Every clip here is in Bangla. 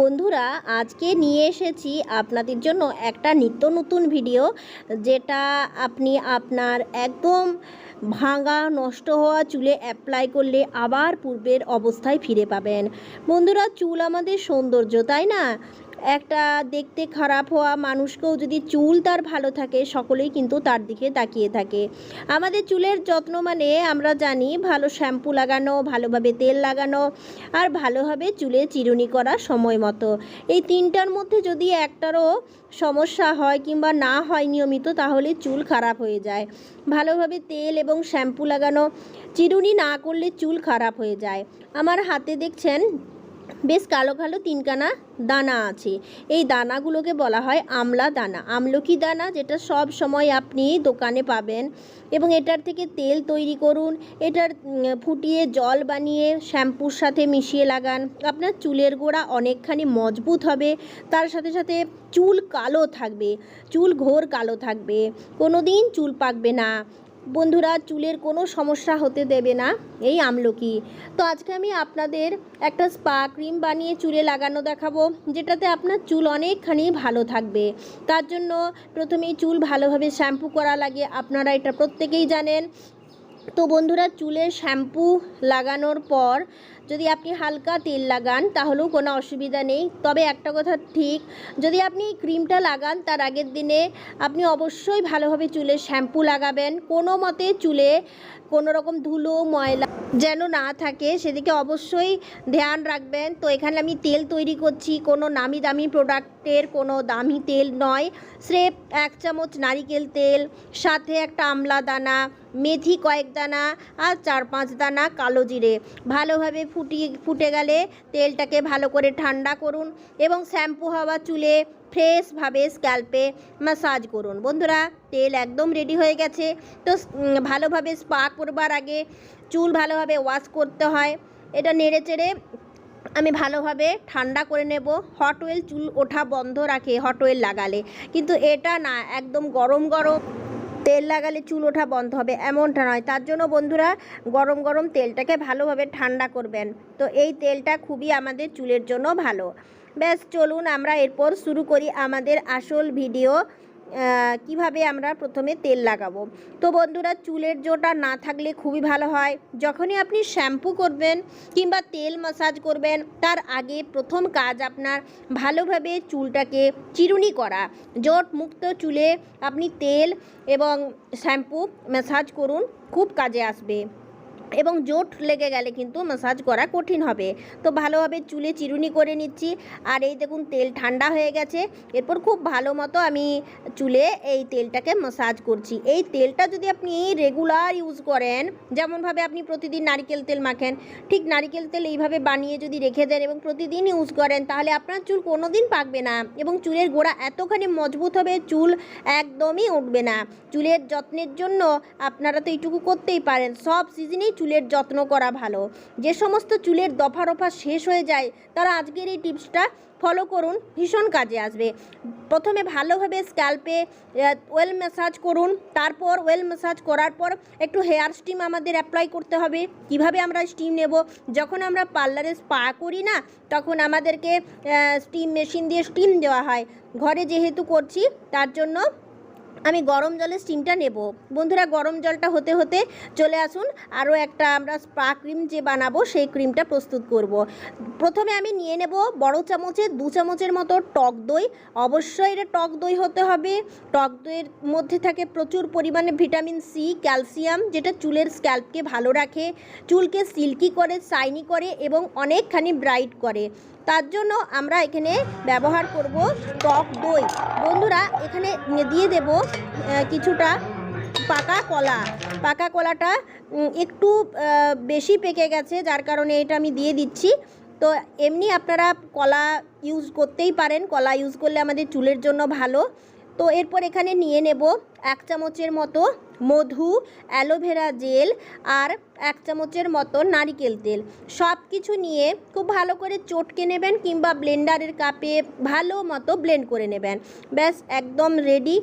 বন্ধুরা, আজকে নিয়ে এসেছি আপনাদের জন্য একটা নিত্য নতুন ভিডিও, যেটা আপনি আপনার একদম ভাঙা, নষ্ট হওয়া চুলে অ্যাপ্লাই করলে আবার পূর্বের অবস্থায় ফিরে পাবেন। বন্ধুরা, চুল আমাদের সৌন্দর্য, তাই না? একটা দেখতে খারাপ হওয়া মানুষকেও যদি চুল তার ভালো থাকে, সকলেই কিন্তু তার দিকে তাকিয়ে থাকে। আমাদের চুলের যত্ন মানে আমরা জানি ভালো শ্যাম্পু লাগানো, ভালোভাবে তেল লাগানো আর ভালোভাবে চুলে চিরুনি করা সময় মতো। এই তিনটার মধ্যে যদি একটারও সমস্যা হয় কিংবা না হয় নিয়মিত, তাহলে চুল খারাপ হয়ে যায়। ভালোভাবে তেল এবং শ্যাম্পু লাগানো, চিরুনি না করলে চুল খারাপ হয়ে যায়। আমার হাতে দেখছেন বেশ কালো কালো তিনকানা দানা আছে। এই দানাগুলোকে বলা হয় আমলা দানা। আমলকি দানা যেটা সব সময় আপনি দোকানে পাবেন এবং এটার থেকে তেল তৈরি করুন, এটার ফুটিয়ে জল বানিয়ে শ্যাম্পুর সাথে মিশিয়ে লাগান। আপনার চুলের গোড়া অনেকখানি মজবুত হবে, তার সাথে সাথে চুল কালো থাকবে, চুল ঘোর কালো থাকবে কোনো দিন চুল পাকবে না। বন্ধুরা, চুলের কোনো সমস্যা হতে দেবে না এই আমলকি। তো আজকে আমি আপনাদের একটা স্পা ক্রিম বানিয়ে চুলে লাগানো দেখাবো, যেটাতে আপনার চুল অনেকখানি ভালো থাকবে। তার জন্য প্রথমেই চুল ভালোভাবে শ্যাম্পু করা লাগে। আপনারা এটা প্রত্যেকেই জানেন। তো বন্ধুরা, চুলে শ্যাম্পু লাগানোর পর যদি আপনি হালকা তেল লাগান, তাহলেও কোনো অসুবিধা নেই। তবে একটা কথা ঠিক, যদি আপনি ক্রিমটা লাগান, তার আগের দিনে আপনি অবশ্যই ভালোভাবে চুলে শ্যাম্পু লাগাবেন। কোনো মতে চুলে কোনো রকম ধুলো, ময়লা যেন না থাকে, সেদিকে অবশ্যই ধ্যান রাখবেন। তো এখানে আমি তেল তৈরি করছি, কোনো নামি দামি প্রোডাক্টের কোনো দামি তেল নয়। স্রেফ এক চামচ নারিকেল তেল, সাথে একটা আমলা দানা মেথি কয়েক দানা আর চার পাঁচ দানা কালো জিরে। ভালোভাবে ফুটিয়ে, ফুটে গেলে তেলটাকে ভালো করে ঠান্ডা করুন এবং শ্যাম্পু হওয়া চুলে ফ্রেশভাবে স্ক্যাল্পে ম্যাসাজ করুন। বন্ধুরা, তেল একদম রেডি হয়ে গেছে। তো ভালোভাবে স্পা করবার আগে চুল ভালোভাবে ওয়াশ করতে হয়। এটা নেড়ে চেড়ে আমি ভালোভাবে ঠান্ডা করে নেব। হট অয়েল চুল ওঠা বন্ধ রাখে হট অয়েল লাগালে। কিন্তু এটা না, একদম গরম গরম। তেল লাগালে চুল ওঠা বন্ধ হবে, এমনটা নয়। তার জন্য বন্ধুরা, গরম গরম তেলটাকে ভালোভাবে ঠান্ডা করবেন। তো এই তেলটা খুবই আমাদের চুলের জন্য ভালো। ব্যাস, চলুন আমরা এরপর শুরু করি আমাদের আসল ভিডিও। কীভাবে আমরা প্রথমে তেল লাগাবো? তো বন্ধুরা, চুলের জোটা না থাকলে খুবই ভালো হয়। যখনই আপনি শ্যাম্পু করবেন কিংবা তেল মাসাজ করবেন, তার আগে প্রথম কাজ আপনার ভালোভাবে চুলটাকে চিরুনি করা। জোট মুক্ত চুলে আপনি তেল এবং শ্যাম্পু ম্যাসাজ করুন, খুব কাজে আসবে। এবং জোট লেগে গেলে কিন্তু ম্যাসাজ করা কঠিন হবে। তো ভালোভাবে চুলে চিরুনি করে নিচ্ছি। আর এই দেখুন, তেল ঠান্ডা হয়ে গেছে। এরপর খুব ভালো মতো আমি চুলে এই তেলটাকে ম্যাসাজ করছি। এই তেলটা যদি আপনি রেগুলার ইউজ করেন, যেমনভাবে আপনি প্রতিদিন নারকেল তেল মাখেন, ঠিক নারকেল তেল এইভাবে বানিয়ে যদি রেখে দেন এবং প্রতিদিন ইউজ করেন, তাহলে আপনার চুল কোনো দিন পাকবে না এবং চুলের গোড়া এতখানি মজবুত হবে, চুল একদমই উঠবে না। চুলের যত্নের জন্য আপনারা তো এইটুকু করতেই পারেন। সব সিজনেই চুলের যত্ন করা ভালো। যে সমস্ত চুলের দফা রফা শেষ হয়ে যায়, তারা আজকের এই টিপসটা ফলো করুন, ভীষণ কাজে আসবে। প্রথমে ভালোভাবে স্ক্যাল্পে ওয়েল ম্যাসাজ করুন, তারপর ওয়েল ম্যাসাজ করার পর একটু হেয়ার স্টিম আমাদের অ্যাপ্লাই করতে হবে। কীভাবে আমরা স্টিম নেব? যখন আমরা পার্লারে স্পা করি না, তখন আমাদেরকে স্টিম মেশিন দিয়ে স্টিম দেওয়া হয়। ঘরে যেহেতু করছি, তার জন্য আমি গরম জলে স্টিমটা নেব। বন্ধুরা, গরম জলটা হতে হতে চলে আসুন। আরও একটা আমরা স্পা ক্রিম যে বানাবো, সেই ক্রিমটা প্রস্তুত করব। প্রথমে আমি নিয়ে নেব বড় চামচে দু চামচের মতো টক দই। অবশ্যই এটা টক দই হতে হবে। টক দইয়ের মধ্যে থাকে প্রচুর পরিমাণে ভিটামিন সি ক্যালসিয়াম যেটা চুলের স্ক্যাল্পকে ভালো রাখে, চুলকে সিল্কি করে শাইনি করে এবং অনেকখানি ব্রাইট করে। তার জন্য আমরা এখানে ব্যবহার করব টক দই। বন্ধুরা, এখানে দিয়ে দেব কিছুটা পাকা কলা। পাকা কলাটা একটু বেশি পেকে গেছে, যার কারণে এটা আমি দিয়ে দিচ্ছি। তো এমনি আপনারা কলা ইউজ করতেই পারেন। কলা ইউজ করলে আমাদের চুলের জন্য ভালো। তো এরপর এখানে নিয়ে নেব এক চামচের মতো মধু অ্যালোভেরা জেল আর এক চামচের মতো নারিকেল তেল। সব কিছু নিয়ে খুব ভালো করে চটকে নেবেন কিংবা ব্লেন্ডারের কাপে ভালো মতো ব্লেন্ড করে নেবেন। ব্যাস, একদম রেডি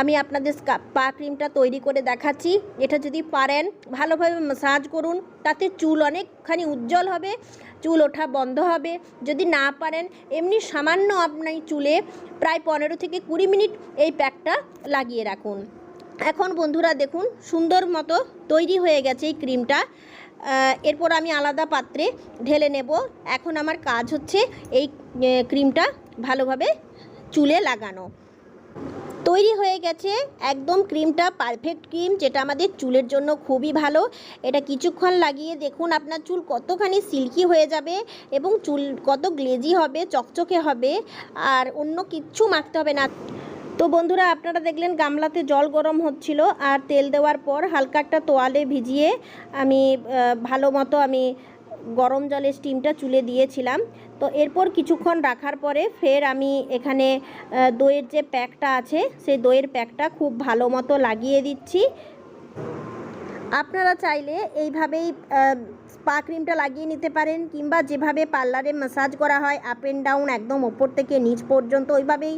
আমি আপনাদের পা ক্রিমটা তৈরি করে দেখাচ্ছি। এটা যদি পারেন, ভালোভাবে ম্যাসাজ করুন, তাতে চুল অনেকখানি উজ্জ্বল হবে, চুল ওঠা বন্ধ হবে। যদি না পারেন, এমনি সামান্য আপনার চুলে প্রায় পনেরো থেকে কুড়ি মিনিট এই প্যাকটা লাগিয়ে রাখুন। এখন বন্ধুরা দেখুন, সুন্দর মতো তৈরি হয়ে গেছে এই ক্রিমটা। এরপর আমি আলাদা পাত্রে ঢেলে নেব। এখন আমার কাজ হচ্ছে এই ক্রিমটা ভালোভাবে চুলে লাগানো। তৈরি হয়ে গেছে একদম ক্রিমটা, পারফেক্ট ক্রিম, যেটা আমাদের চুলের জন্য খুবই ভালো। এটা কিছুক্ষণ লাগিয়ে দেখুন আপনার চুল কতখানি সিল্কি হয়ে যাবে এবং চুল কত গ্লেজি হবে, চকচকে হবে, আর অন্য কিচ্ছু মাখতে হবে না। তো বন্ধুরা, আপনারা দেখলেন গামলাতে জল গরম হচ্ছিল, আর তেল দেওয়ার পর হালকা একটা তোয়ালে ভিজিয়ে আমি ভালো মতো আমি গরম জলে স্টিমটা চুলে দিয়েছিলাম। তো এরপর কিছুক্ষণ রাখার পরে ফের আমি এখানে দইয়ের যে প্যাকটা আছে, সেই দইয়ের প্যাকটা খুব ভালো মতো লাগিয়ে দিচ্ছি। আপনারা চাইলে এইভাবেই স্পা ক্রিমটা লাগিয়ে নিতে পারেন, কিংবা যেভাবে পার্লারে ম্যাসাজ করা হয় আপ অ্যান্ড ডাউন একদম ওপর থেকে নিচ পর্যন্ত ওইভাবেই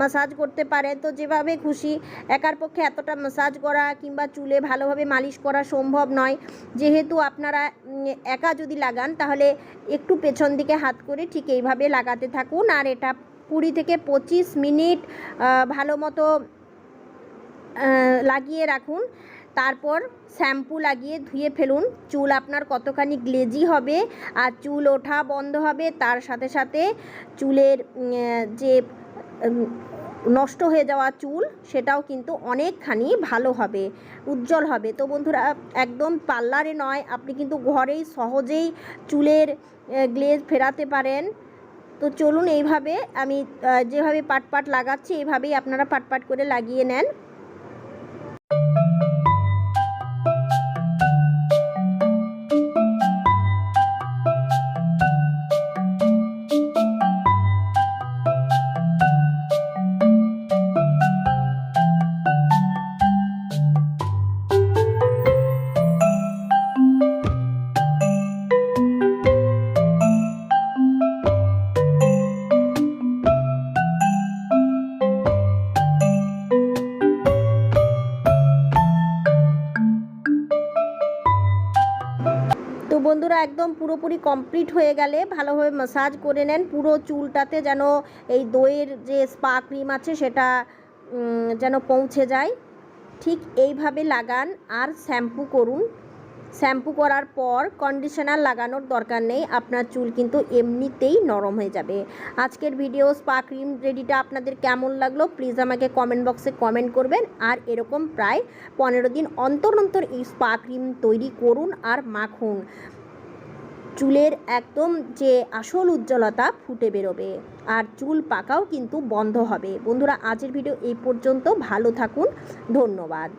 ম্যাসাজ করতে পারেন। তো যেভাবে খুশি, একার পক্ষে এতটা ম্যাসাজ করা, কিংবা চুলে ভালোভাবে মালিশ করা সম্ভব নয়। যেহেতু আপনারা একা যদি লাগান, তাহলে একটু পেছন দিকে হাত করে ঠিক এইভাবে লাগাতে থাকুন। আর এটা কুড়ি থেকে পঁচিশ মিনিট ভালো মতো লাগিয়ে রাখুন। তারপর শ্যাম্পু লাগিয়ে ধুয়ে ফেলুন। চুল আপনার কতখানি গ্লেজি হবে আর চুল ওঠা বন্ধ হবে, তার সাথে সাথে চুলের যে নষ্ট হয়ে যাওয়া চুল, সেটাও কিন্তু অনেকখানি ভালো হবে, উজ্জ্বল হবে। তো বন্ধুরা, একদম পার্লারে নয়, আপনি কিন্তু ঘরেই সহজেই চুলের গ্লেজ ফেরাতে পারেন। তো চলুন, এইভাবে আমি যেভাবে পাট পাট লাগাচ্ছি, এইভাবেই আপনারা পাট পাট করে লাগিয়ে নেন। একদম পুরোপুরি কমপ্লিট হয়ে গেলে ভালোভাবে ম্যাসাজ করে নেন। পুরো চুলটাতে যেন এই দইয়ের যে স্পা ক্রিম আছে সেটা যেন পৌঁছে যায়। ঠিক এইভাবে লাগান আর শ্যাম্পু করুন। শ্যাম্পু করার পর কন্ডিশনার লাগানোর দরকার নেই। আপনার চুল কিন্তু এমনিতেই নরম হয়ে যাবে। আজকের ভিডিও স্পা ক্রিম রেডিটা আপনাদের কেমন লাগল প্লিজ আমাকে কমেন্ট বক্সে কমেন্ট করবেন। আর এরকম প্রায় পনেরো দিন অন্তর অন্তর এই স্পা ক্রিম তৈরি করুন আর মাখুন। চুলের একদম যে আসল উজ্জ্বলতা ফুটে বেরোবে। আর চুল পাকাও কিন্তু বন্ধ হবে। বন্ধুরা, আজের ভিডিও এই পর্যন্ত। ভালো থাকুন। ধন্যবাদ।